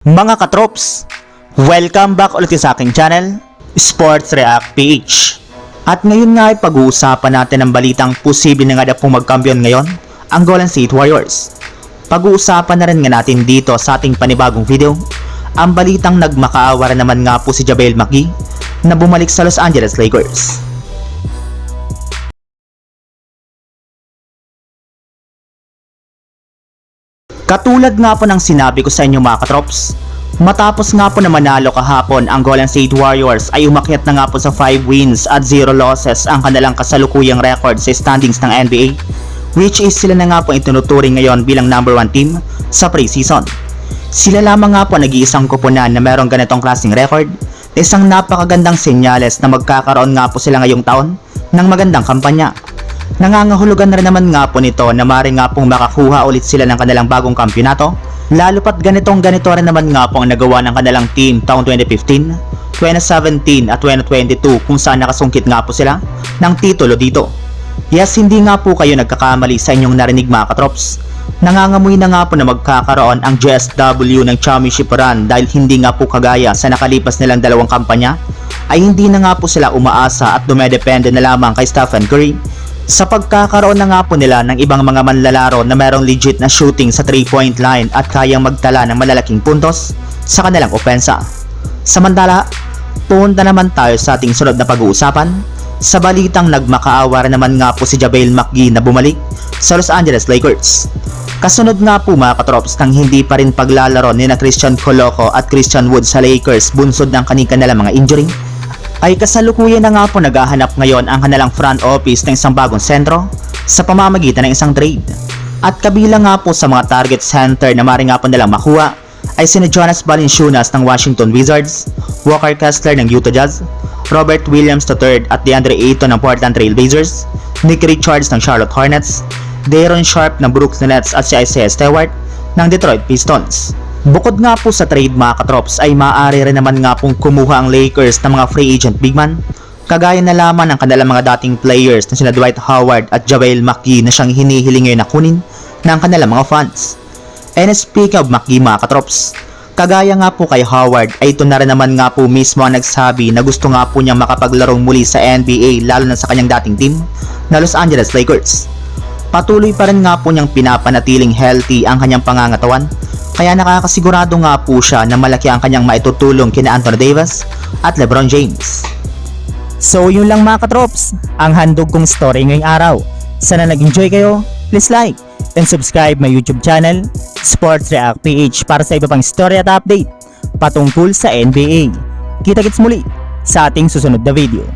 Mga katrops, welcome back ulit sa aking channel, Sports React PH. At ngayon nga ay pag-uusapan natin ang balitang posible na nga na pong magkampiyon ngayon, ang Golden State Warriors. Pag-uusapan na rin nga natin dito sa ating panibagong video, ang balitang nagmakaawa naman nga po si Jabel McGee na bumalik sa Los Angeles Lakers. Katulad nga po ng sinabi ko sa inyo mga katrops, matapos nga po na manalo kahapon ang Golden State Warriors ay umakyat na nga po sa 5 wins at 0 losses ang kanilang kasalukuyang record sa standings ng NBA which is sila na nga po itinuturing ngayon bilang number 1 team sa preseason. Sila lamang nga po nag-iisang kupunan na merong ganitong klaseng record na isang napakagandang senyales na magkakaroon nga po sila ngayong taon ng magandang kampanya. Nangangahulugan na rin naman nga po nito na mari nga pong makakuha ulit sila ng kanilang bagong kampyonato lalo pat ganitong ganito rin naman nga po ang nagawa ng kanilang team taong 2015, 2017 at 2022 kung saan nakasungkit nga po sila ng titulo dito. Yes, hindi nga po kayo nagkakamali sa inyong narinig mga katrops. Nangangamoy na nga po na magkakaroon ang JSW ng championship run dahil hindi nga po kagaya sa nakalipas nilang dalawang kampanya ay hindi na nga po sila umaasa at dumedepende na lamang kay Stephen Curry sa pagkakaroon na nga po nila ng ibang mga manlalaro na merong legit na shooting sa 3-point line at kayang magtala ng malalaking puntos sa kanilang opensa. Samantala, punta naman tayo sa ating sunod na pag-uusapan sa balitang nagmakaawa naman nga po si Jabel McGee na bumalik sa Los Angeles Lakers. Kasunod nga po mga katrops ng hindi pa rin paglalaro ni na Christian Coloco at Christian Wood sa Lakers bunsod ng kanika nilang mga injury, ay kasalukuyan na nga po naghahanap ngayon ang kanilang front office ng isang bagong sentro sa pamamagitan ng isang trade. At kabilang nga po sa mga target center na mari nga po nilang makuha ay sina Jonas Valanciunas ng Washington Wizards, Walker Kessler ng Utah Jazz, Robert Williams III at DeAndre Ayton ng Portland Trail Blazers, Nick Richards ng Charlotte Hornets, Daron Sharp ng Brooklyn Nets at si Isaiah Stewart ng Detroit Pistons. Bukod nga po sa trade mga katrops ay maaari rin naman nga pong kumuha ang Lakers ng mga free agent big man kagaya na lamang ng kanilang mga dating players na sina Dwight Howard at JaVale McGee na siyang hinihiling ngayon na kunin ng kanilang mga fans. And speaking of McGee mga katrops, kagaya nga po kay Howard ay ito na rin naman nga po mismo ang nagsabi na gusto nga po niyang makapaglarong muli sa NBA lalo na sa kanyang dating team na Los Angeles Lakers. Patuloy pa rin nga po niyang pinapanatiling healthy ang kanyang pangangatawan kaya nakakasigurado nga po siya na malaki ang kanyang maitutulong kina Anthony Davis at LeBron James. So yun lang mga katrops, ang handog kong story ngayong araw. Sana nag-enjoy kayo, please like and subscribe my YouTube channel, Sports React PH para sa iba pang story at update patungkol sa NBA. Kita-kits muli sa ating susunod na video.